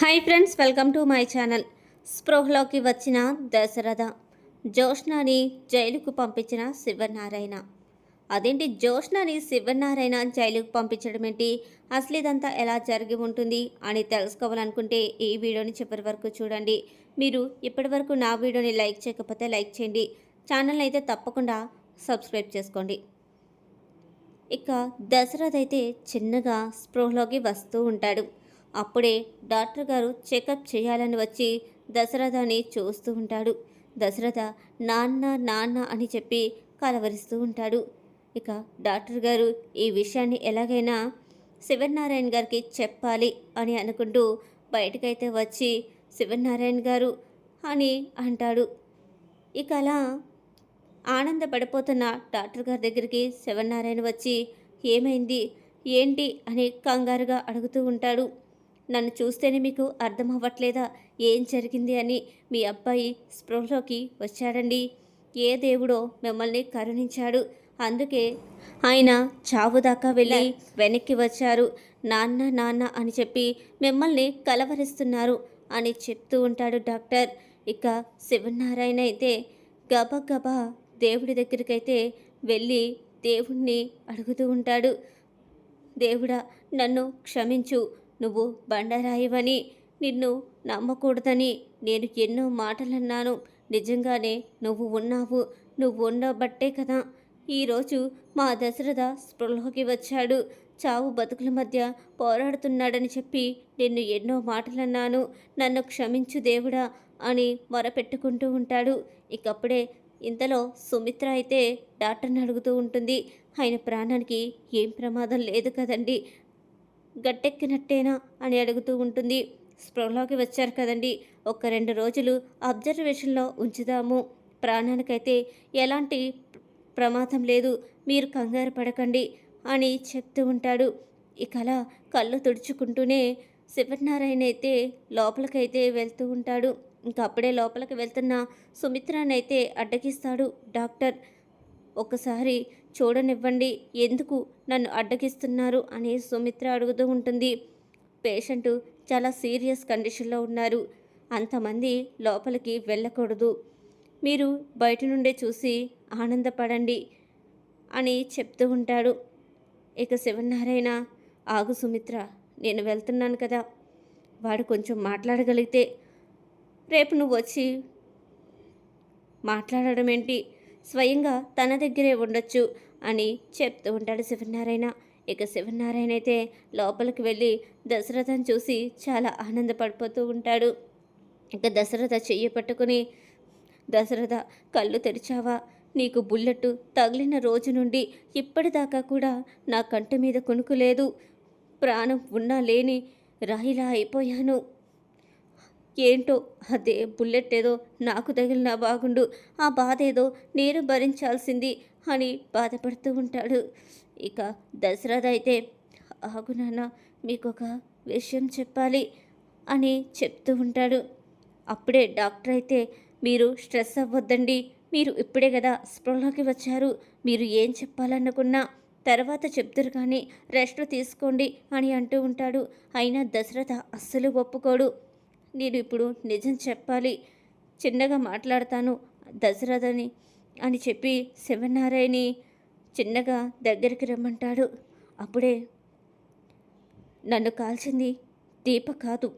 Hi friends welcome to my channel. స్పృహలోకి వచ్చిన దశరథ జోష్నాని జైలుకు పంపించిన శివనారాయణ. అదేంటి జోష్నాని శివనారాయణ జైలుకు పంపించడం ఏంటి? అసలు ఇదంతా ఎలా జరిగి ఉంటుంది అని తెలుసుకోవాలనుకుంటే ఈ వీడియోని చివరి వరకు చూడండి. మీరు ఇప్పటి వరకు నా వీడియోని లైక్ చేయకపోతే లైక్ చేయండి. ఛానల్ అయితే తప్పకుండా సబ్స్క్రైబ్ చేసుకోండి. ఇక దశరథ్ అయితే చిన్నగా స్పృహలోకి వస్తూ ఉంటాడు. అప్పుడే డాక్టర్ గారు చెకప్ చేయాలని వచ్చి దశరథని చూస్తూ ఉంటాడు. దశరథ నాన్న నాన్న అని చెప్పి కలవరిస్తూ ఉంటాడు. ఇక డాక్టర్ గారు ఈ విషయాన్ని ఎలాగైనా శివనారాయణ గారికి చెప్పాలి అని అనుకుంటూ బయటకైతే వచ్చి శివనారాయణ గారు అని అంటాడు. ఇక అలా ఆనందపడిపోతున్న డాక్టర్ గారి దగ్గరికి శివనారాయణ వచ్చి ఏమైంది? ఏంటి? అని కంగారుగా అడుగుతూ ఉంటాడు. నన్ను చూస్తేనే మీకు అర్థం అవ్వట్లేదా? ఏం జరిగింది అని మీ అబ్బాయి స్పృహలోకి వచ్చాడండి. ఏ దేవుడో మిమ్మల్ని కరుణించాడు. అందుకే ఆయన చావు దాకా వెళ్ళి వెనక్కి వచ్చారు. నాన్న నాన్న అని చెప్పి మిమ్మల్ని కలవరిస్తున్నారు అని చెప్తూ ఉంటాడు డాక్టర్. ఇక శివనారాయణ అయితే గబగబా దేవుడి దగ్గరికైతే వెళ్ళి దేవుణ్ణి అడుగుతూ ఉంటాడు. దేవుడా నన్ను క్షమించు. నువ్వు బండరాయివని నిన్ను నమ్మకూడదని నేను ఎన్నో మాటలన్నాను. నిజంగానే నువ్వు ఉన్నావు. నువ్వు ఉండబట్టే కదా. ఈరోజు మా దశరథ స్పృహలోకి వచ్చాడు. చావు బతుకుల మధ్య పోరాడుతున్నాడని చెప్పి నిన్ను ఎన్నో మాటలన్నాను. నన్ను క్షమించు దేవుడా అని మొరపెట్టుకుంటూ ఉంటాడు. ఇకప్పుడే ఇంతలో సుమిత్ర అయితే డాక్టర్ని అడుగుతూ ఉంటుంది. ఆయన ప్రాణానికి ఏం ప్రమాదం లేదు కదండి. గట్టెక్కినట్టేనా అని అడుగుతూ ఉంటుంది. స్పృహలోకి వచ్చారు కదండి. ఒక రెండు రోజులు అబ్జర్వేషన్లో ఉంచుదాము. ప్రాణానికైతే ఎలాంటి ప్రమాదం లేదు. మీరు కంగారు పడకండి అని చెప్తూ ఉంటాడు. ఇక అలా కళ్ళు తుడుచుకుంటూనే శివనారాయణ అయితే లోపలికైతే వెళ్తూ ఉంటాడు. ఇంకా అప్పుడే లోపలికి వెళ్తున్న సుమిత్రానైతే అడ్డగిస్తాడు డాక్టర్. ఒకసారి చూడనివ్వండి. ఎందుకు నన్ను అడ్డగిస్తున్నారు? అని సుమిత్ర అడుగుతూ ఉంటుంది. పేషెంట్ చాలా సీరియస్ కండిషన్లో ఉన్నారు. అంతమంది లోపలికి వెళ్ళకూడదు. మీరు బయట నుండే చూసి ఆనందపడండి అని చెప్తూ ఉంటాడు. ఇక శివనారాయణ ఆగు సుమిత్ర నేను వెళ్తున్నాను కదా. వాడు కొంచెం మాట్లాడగలిగితే రేపు నువ్వు వచ్చి మాట్లాడడం ఏంటి స్వయంగా తన దగ్గరే ఉండొచ్చు అని చెప్తూ ఉంటాడు శివనారాయణ. ఇక శివనారాయణ అయితే లోపలికి వెళ్ళి దశరథను చూసి చాలా ఆనందపడిపోతూ ఉంటాడు. ఇక దశరథ చెయ్యి పట్టుకుని దశరథ కళ్ళు తెరిచావా? నీకు బుల్లెట్ తగిలిన రోజు నుండి ఇప్పటిదాకా కూడా నా కంటి మీద కొనుకు లేదు. ప్రాణం ఉన్నా లేని రాయిలా అయిపోయాను. ఏంటో? అదే బుల్లెట్ ఏదో నాకు తగిలిన బాగుండు. ఆ బాధ ఏదో నేను భరించాల్సింది అని బాధపడుతూ ఉంటాడు. ఇక దశరథ అయితే ఆగు నాన్న మీకు ఒక విషయం చెప్పాలి అని చెప్తూ ఉంటాడు. అప్పుడే డాక్టర్ అయితే మీరు స్ట్రెస్ అవ్వద్దండి. మీరు ఇప్పుడే కదా స్పృహలోకి వచ్చారు. మీరు ఏం చెప్పాలనుకున్నా తర్వాత చెప్తారు కానీ రెస్ట్ తీసుకోండి అని అంటూ ఉంటాడు. అయినా దశరథ అస్సలు ఒప్పుకోడు. నేను ఇప్పుడు నిజం చెప్పాలి చిన్నగా మాట్లాడతాను దశరథని అని చెప్పి శివనారాయణి చిన్నగా దగ్గరికి రమ్మంటాడు. అప్పుడే నన్ను కాల్చింది దీప కాదు.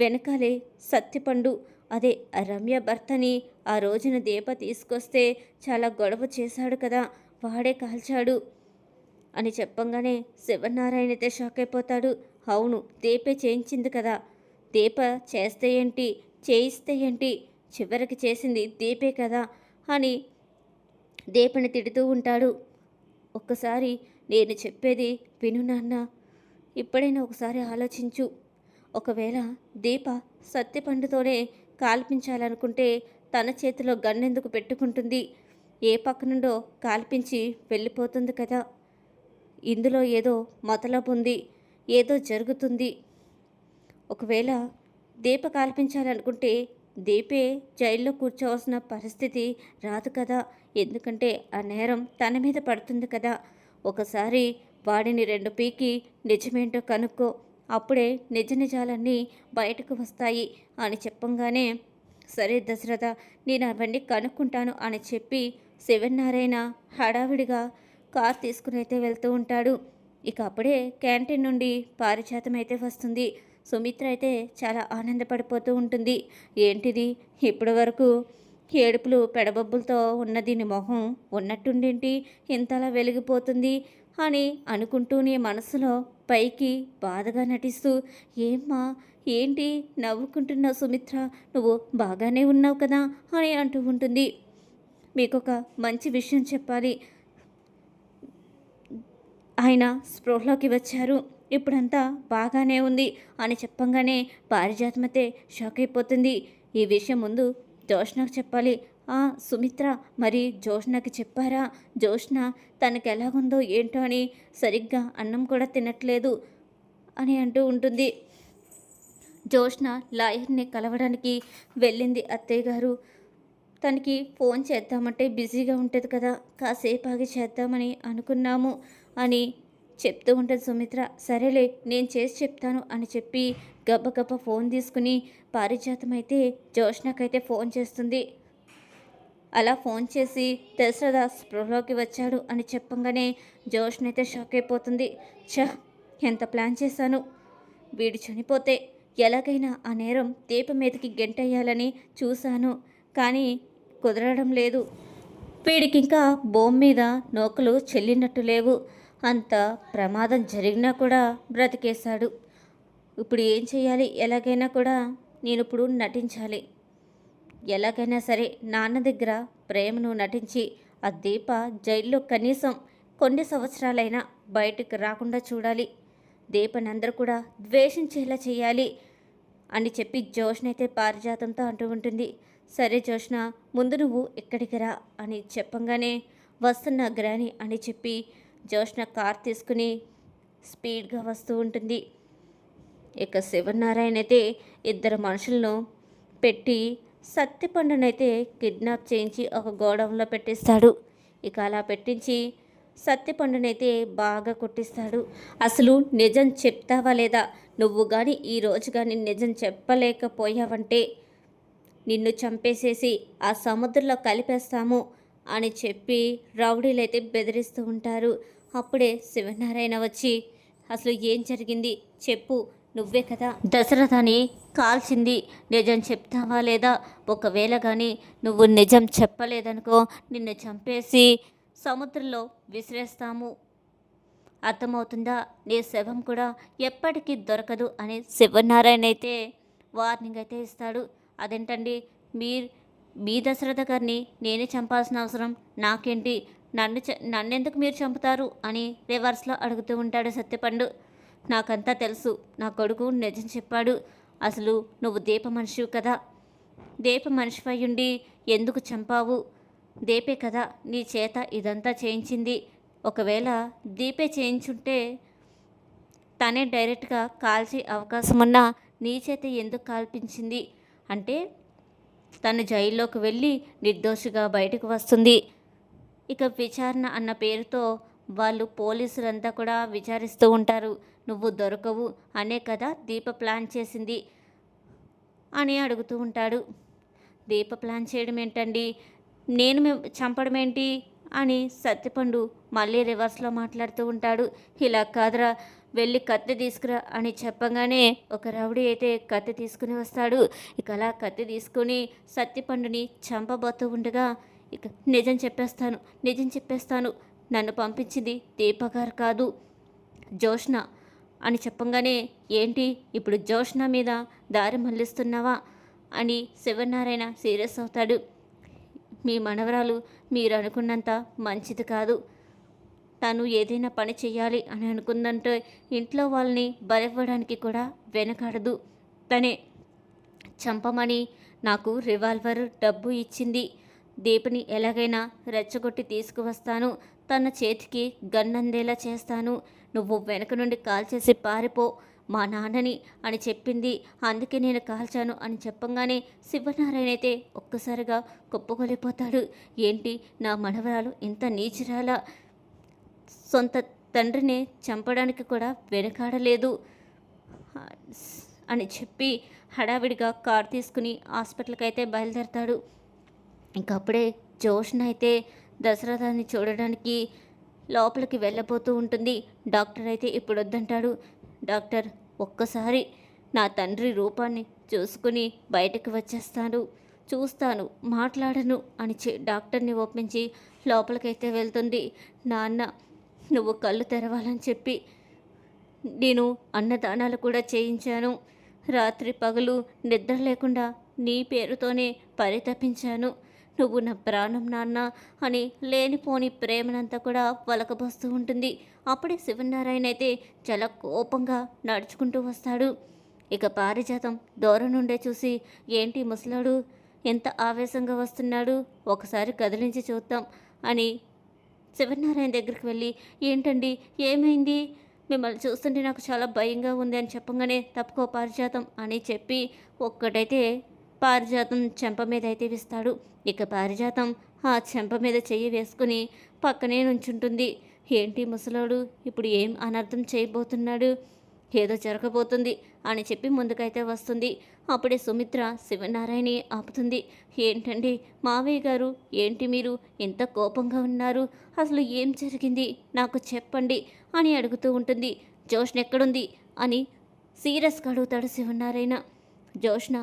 వెనకాలే సత్యపండు అదే రమ్య భర్తని ఆ రోజున దీప తీసుకొస్తే చాలా గొడవ చేశాడు కదా వాడే కాల్చాడు అని చెప్పంగానే శివనారాయణ అయితే షాక్ అయిపోతాడు. అవును దీపే చేయించింది కదా దీప చేస్తే ఏంటి చేయిస్తే ఏంటి చివరికి చేసింది దీపే కదా? అని దీపని తిడుతూ ఉంటాడు. ఒక్కసారి నేను చెప్పేది విను నాన్న. ఇప్పుడైనా ఒకసారి ఆలోచించు. ఒకవేళ దీప సత్యపండుతోనే కాల్పించాలనుకుంటే తన చేతిలో గన్నెందుకు పెట్టుకుంటుంది? ఏ పక్క నుండో కాల్పించి వెళ్ళిపోతుంది కదా? ఇందులో ఏదో మతలబుంది ఏదో జరుగుతుంది. ఒకవేళ దీప కాల్పించాలనుకుంటే దీపే జైల్లో కూర్చోవలసిన పరిస్థితి రాదు కదా. ఎందుకంటే ఆ నేరం తన మీద పడుతుంది కదా. ఒకసారి వాడిని రెండు పీకి నిజమేంటో కనుక్కో. అప్పుడే నిజ నిజాలన్నీ బయటకు వస్తాయి అని చెప్పంగానే సరే దశరథ నేను అవన్నీ కనుక్కుంటాను అని చెప్పి శివనారాయణ హడావిడిగా కార్ తీసుకుని అయితే వెళ్తూ ఉంటాడు. ఇక అప్పుడే క్యాంటీన్ నుండి పారిజాతం అయితే వస్తుంది. సుమిత్ర అయితే చాలా ఆనందపడిపోతూ ఉంటుంది. ఏంటిది? ఇప్పటి వరకు ఏడుపులు పెడబొబ్బులతో ఉన్న దీని మొహం ఉన్నట్టుండేంటి? ఇంతలా వెలిగిపోతుంది అని అనుకుంటూనే మనసులో పైకి బాధగా నటిస్తూ ఏమ్మా ఏంటి? నవ్వుకుంటున్నావు సుమిత్ర? నువ్వు బాగానే ఉన్నావు కదా? అని అంటూ ఉంటుంది. మీకు ఒక మంచి విషయం చెప్పాలి. ఆయన స్పృహలోకి వచ్చారు. ఇప్పుడంతా బాగానే ఉంది అని చెప్పంగానే పారిజాతమతే షాక్ అయిపోతుంది ఈ విషయం ముందు జోష్నకు చెప్పాలి. ఆ సుమిత్ర మరి జోష్నకి చెప్పారా? జోష్న తనకు ఎలాగుందో ఏంటో అని సరిగ్గా అన్నం కూడా తినట్లేదు అని అంటూ ఉంటుంది. జోష్న లాయర్ని కలవడానికి వెళ్ళింది అత్తయ్య గారు. తనకి ఫోన్ చేద్దామంటే బిజీగా ఉంటుంది కదా కాసేపు ఆగి చేద్దామని అనుకున్నాము అని చెప్తూ ఉంటుంది సుమిత్ర. సరేలే నేను చేసి చెప్తాను అని చెప్పి గబ్బగబ్బ ఫోన్ తీసుకుని పారిజాతం అయితే జోష్నకైతే ఫోన్ చేస్తుంది. అలా ఫోన్ చేసి దశరథ స్పృహలోకి వచ్చాడు అని చెప్పంగానే జోష్న అయితే షాక్ అయిపోతుంది. ఛ ఎంత ప్లాన్ చేశాను? వీడు చనిపోతే ఎలాగైనా ఆ నేరం దీప మీదకి గెంటయ్యాలని చూశాను కానీ కుదరడం లేదు. వీడికి ఇంకా బోమ్ మీద నోకలు చెల్లినట్టు లేవు. అంత ప్రమాదం జరిగినా కూడా బ్రతికేశాడు. ఇప్పుడు ఏం చేయాలి ఎలాగైనా కూడా నేను ఇప్పుడు నటించాలి. ఎలాగైనా సరే నాన్న దగ్గర ప్రేమను నటించి ఆ దీప జైల్లో కనీసం కొన్ని సంవత్సరాలైనా బయటకు రాకుండా చూడాలి. దీపనందరూ కూడా ద్వేషించేలా చేయాలి అని చెప్పి జోష్నైతే అయితే పారిజాతంతో అంటూ ఉంటుంది. సరే జోష్న ముందు నువ్వు ఇక్కడికి రా అని చెప్పంగానే వస్తున్నా గ్రాని అని చెప్పి జోష్న కార్ తీసుకుని స్పీడ్గా వస్తూ ఉంటుంది. ఇక శివనారాయణ అయితే ఇద్దరు మనుషులను పెట్టి సత్యపండునైతే కిడ్నాప్ చేయించి ఒక గోడౌన్లో పెట్టిస్తాడు. ఇక అలా పెట్టించి సత్యపండునైతే బాగా కొట్టిస్తాడు. అసలు నిజం చెప్తావా లేదా? నువ్వు కానీ ఈరోజు కానీ నిజం చెప్పలేకపోయావంటే నిన్ను చంపేసేసి ఆ సముద్రంలో కలిపేస్తాము. అని చెప్పి రౌడీలైతే బెదిరిస్తూ ఉంటారు. అప్పుడే శివనారాయణ వచ్చి అసలు ఏం జరిగింది? చెప్పు నువ్వే కదా. దశరథని కాల్చింది. నిజం చెప్తావా లేదా? ఒకవేళ కానీ నువ్వు నిజం చెప్పలేదనుకో నిన్ను చంపేసి సముద్రంలో విసిరేస్తాము. అర్థమవుతుందా? నీ శవం కూడా ఎప్పటికీ దొరకదు అని శివనారాయణ అయితే వార్నింగ్ అయితే ఇస్తాడు. అదేంటండి? మీరు మీ దశరథ గారిని నేనే చంపాల్సిన అవసరం నాకేంటి? నన్ను నన్నెందుకు మీరు చంపుతారు? అని రివర్స్లో అడుగుతూ ఉంటాడు సత్యపండు. నాకంతా తెలుసు. నా కొడుకు నిజం చెప్పాడు. అసలు నువ్వు దీప మనిషివి కదా. దీప మనిషిపై ఉండి ఎందుకు చంపావు? దీపే కదా. నీ చేత ఇదంతా చేయించింది. ఒకవేళ దీపే చేయించుంటే తనే డైరెక్ట్గా కాల్చే అవకాశం ఉన్నా నీ చేత ఎందుకు కాల్పించింది? అంటే తను జైల్లోకి వెళ్ళి నిర్దోషిగా బయటకు వస్తుంది. ఇక విచారణ అన్న పేరుతో వాళ్ళు పోలీసులంతా కూడా విచారిస్తూ ఉంటారు. నువ్వు దొరకవు అనే కదా దీప ప్లాన్ చేసింది అని అడుగుతూ ఉంటాడు. దీప ప్లాన్ చేయడం ఏంటండి నేను చంపడం ఏంటి అని సత్యపండు మళ్ళీ రివర్స్లో మాట్లాడుతూ ఉంటాడు. ఇలా కాదురా వెళ్ళి కత్తి తీసుకురా అని చెప్పగానే ఒక రౌడీ అయితే కత్తి తీసుకుని వస్తాడు. ఇక అలా కత్తి తీసుకుని సత్యపండుని చంపబోతూ ఉండగా ఇక నిజం చెప్పేస్తాను నిజం చెప్పేస్తాను. నన్ను పంపించింది దీపగారు కాదు జోష్న అని చెప్పంగానే ఏంటి ఇప్పుడు జోష్న మీద దారి మళ్ళిస్తున్నావా అని శివనారాయణ సీరియస్ అవుతాడు. మీ మనవరాలు మీరు అనుకున్నంత మంచిది కాదు. తను ఏదైనా పని చేయాలి అని అనుకుందంటే ఇంట్లో వాళ్ళని బలివ్వడానికి కూడా వెనకాడదు. తనే చంపమని నాకు రివాల్వర్ డబ్బు ఇచ్చింది. దీపని ఎలాగైనా రెచ్చగొట్టి తీసుకువస్తాను. తన చేతికి గన్నందేలా చేస్తాను. నువ్వు వెనక నుండి కాల్ చేసి పారిపో. మా నాన్నని అని చెప్పింది. అందుకే నేను కాల్చాను అని చెప్పంగానే శివనారాయణ అయితే ఒక్కసారిగా కుప్పకొలిపోతాడు. ఏంటి నా మనవరాలు ఇంత నీచిరాలా? సొంత తండ్రిని చంపడానికి కూడా వెనకాడలేదు. అని చెప్పి హడావిడిగా కార్ తీసుకుని హాస్పిటల్కి అయితే బయలుదేరతాడు. ఇంకప్పుడే జోష్న అయితే దసరాధాన్ని చూడడానికి లోపలికి వెళ్ళబోతూ ఉంటుంది. డాక్టర్ అయితే ఇప్పుడు వద్దంటాడు డాక్టర్ ఒక్కసారి నా తండ్రి రూపాన్ని చూసుకుని బయటకు వచ్చేస్తాను. చూస్తాను మాట్లాడను అని చె- డాక్టర్ని ఒప్పించి లోపలికైతే వెళ్తుంది. నాన్న నువ్వు కళ్ళు తెరవాలని చెప్పి నేను అన్నదానాలు కూడా చేయించాను. రాత్రి పగలు నిద్ర లేకుండా నీ పేరుతోనే పరితపించాను. నువ్వు నా ప్రాణం నాన్న అని లేనిపోని ప్రేమనంతా కూడా వలకబోస్తూ ఉంటుంది. అప్పుడే శివనారాయణ అయితే చాలా కోపంగా నడుచుకుంటూ వస్తాడు. ఇక పారిజాతం దూరం నుండే చూసి ఏంటి ముసలాడు? ఎంత ఆవేశంగా వస్తున్నాడు? ఒకసారి కదిలించి చూద్దాం అని శివనారాయణ దగ్గరికి వెళ్ళి ఏంటండి? ఏమైంది? మిమ్మల్ని చూస్తుంటే నాకు చాలా భయంగా ఉంది అని చెప్పగానే తప్పుకో పారిజాతం అని చెప్పి ఒక్కటైతే పారిజాతం చెంప మీద అయితే వేస్తాడు. ఇక పారిజాతం ఆ చెంప మీద చెయ్యి వేసుకుని పక్కనే నుంచుంటుంది. ఏంటి ముసలోడు? ఇప్పుడు ఏం అనర్థం చేయబోతున్నాడు? ఏదో జరగబోతుంది అని చెప్పి ముందుకైతే వస్తుంది. అప్పుడే సుమిత్ర శివనారాయణి ఆపుతుంది. ఏంటండి మావయ్య గారు ఏంటి మీరు? ఎంత కోపంగా ఉన్నారు. అసలు ఏం జరిగింది? నాకు చెప్పండి అని అడుగుతూ ఉంటుంది. జోష్ణ ఎక్కడుంది? అని సీరియస్గా అడుగుతాడు శివనారాయణ. జోష్ణ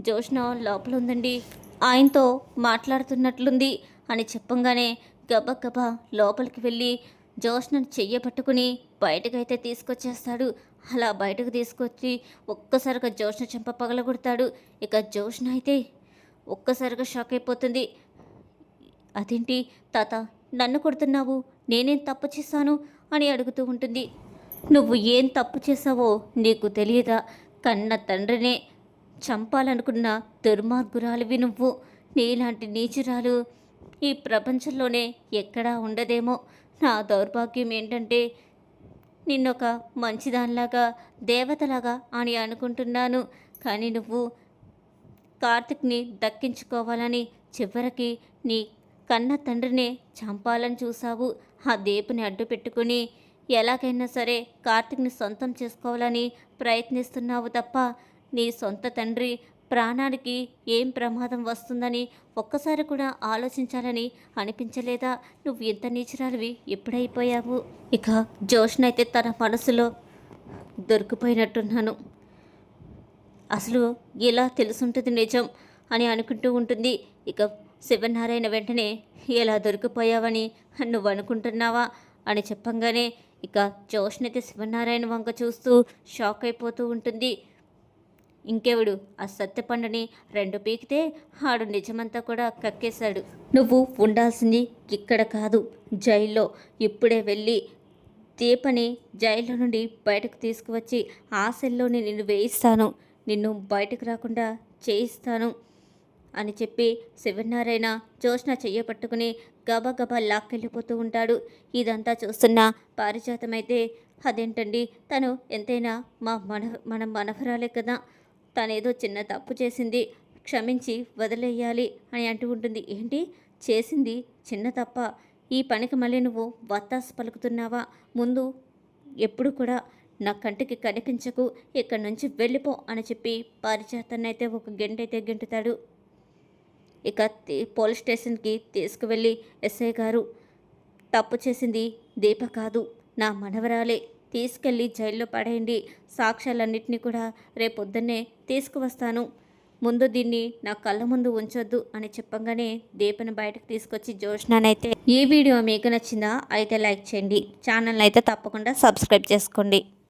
జోష్ణ లోపల ఉందండి ఆయనతో మాట్లాడుతున్నట్లుంది అని చెప్పంగానే గబగబా లోపలికి వెళ్ళి జోష్ణను చెయ్య పట్టుకుని బయటకైతే తీసుకొచ్చేస్తాడు. అలా బయటకు తీసుకొచ్చి ఒక్కసారిగా జోష్న చెంప పగలగొడతాడు. ఇక జోష్న అయితే ఒక్కసారిగా షాక్ అయిపోతుంది. అదేంటి తాత నన్ను కొడుతున్నావు నేనేం తప్పు చేశాను అని అడుగుతూ ఉంటుంది. నువ్వు ఏం తప్పు చేసావో నీకు తెలియదా? కన్న తండ్రినే చంపాలనుకున్న దుర్మార్గురాలివి నువ్వు. నీలాంటి నీచురాలు ఈ ప్రపంచంలోనే ఎక్కడా ఉండదేమో. నా దౌర్భాగ్యం ఏంటంటే నిన్నొక మంచిదానిలాగా దేవతలాగా అని అనుకుంటున్నాను. కానీ నువ్వు కార్తిక్ని దక్కించుకోవాలని చివరికి నీ కన్న తండ్రినే చంపాలని చూసావు ఆ దేపుని అడ్డు పెట్టుకుని ఎలాగైనా సరే కార్తిక్ని సొంతం చేసుకోవాలని ప్రయత్నిస్తున్నావు తప్ప నీ సొంత తండ్రి ప్రాణానికి ఏం ప్రమాదం వస్తుందని ఒక్కసారి కూడా ఆలోచించాలని అనిపించలేదా? నువ్వు ఎంత నీచురాలివి? ఎప్పుడైపోయావు? ఇక జోష్న అయితే తన మనసులో దొరికిపోయినట్టున్నాను. అసలు ఎలా తెలుసుంటుంది నిజం అని అనుకుంటూ ఉంటుంది. ఇక శివనారాయణ వెంటనే ఎలా దొరికిపోయావని నువ్వు అనుకుంటున్నావా అని చెప్పంగానే ఇక జోష్నైతే శివనారాయణ వంక చూస్తూ షాక్ అయిపోతూ ఉంటుంది. ఇంకెవడు ఆ సత్యపండుని రెండు పీకితే ఆడు నిజమంతా కూడా కక్కేశాడు. నువ్వు ఉండాల్సింది ఇక్కడ కాదు జైల్లో. ఇప్పుడే వెళ్ళి దీపని జైల్లో నుండి బయటకు తీసుకువచ్చి ఆ సెల్లోని నిన్ను వేయిస్తాను. నిన్ను బయటకు రాకుండా చేయిస్తాను అని చెప్పి శివనారాయణ జోష్న చెయ్యపట్టుకుని గబగబా లాక్కెళ్ళిపోతూ ఉంటాడు. ఇదంతా చూస్తున్న పారిజాతమైతే అదేంటండి? తను ఎంతైనా మా మన మన మనవరాలే కదా. తనేదో చిన్న తప్పు చేసింది క్షమించి వదిలేయాలి అని అంటూ ఉంటుంది. ఏంటి? చేసింది చిన్న తప్ప. ఈ పనికి మళ్ళీ నువ్వు వత్తాసు పలుకుతున్నావా? ముందు ఎప్పుడు కూడా నా కంటికి కనిపించకు ఇక్కడి నుంచి వెళ్ళిపో అని చెప్పి పారిజాతాన్ని ఒక గెంటైతే గెంటుతాడు. ఇక పోలీస్ స్టేషన్కి తీసుకువెళ్ళి ఎస్ఐ గారు తప్పు చేసింది దీప కాదు నా మనవరాలే తీసుకెళ్ళి జైల్లో పడేయండి. సాక్ష్యాలన్నింటినీ కూడా రేపొద్దున్నే తీసుకువస్తాను. ముందు దీన్ని నా కళ్ళ ముందు ఉంచొద్దు అని చెప్పంగానే దీపను బయటకు తీసుకొచ్చి జోష్నానైతే. ఈ వీడియో మీకు నచ్చిందా అయితే లైక్ చేయండి. ఛానల్ అయితే తప్పకుండా సబ్స్క్రైబ్ చేసుకోండి.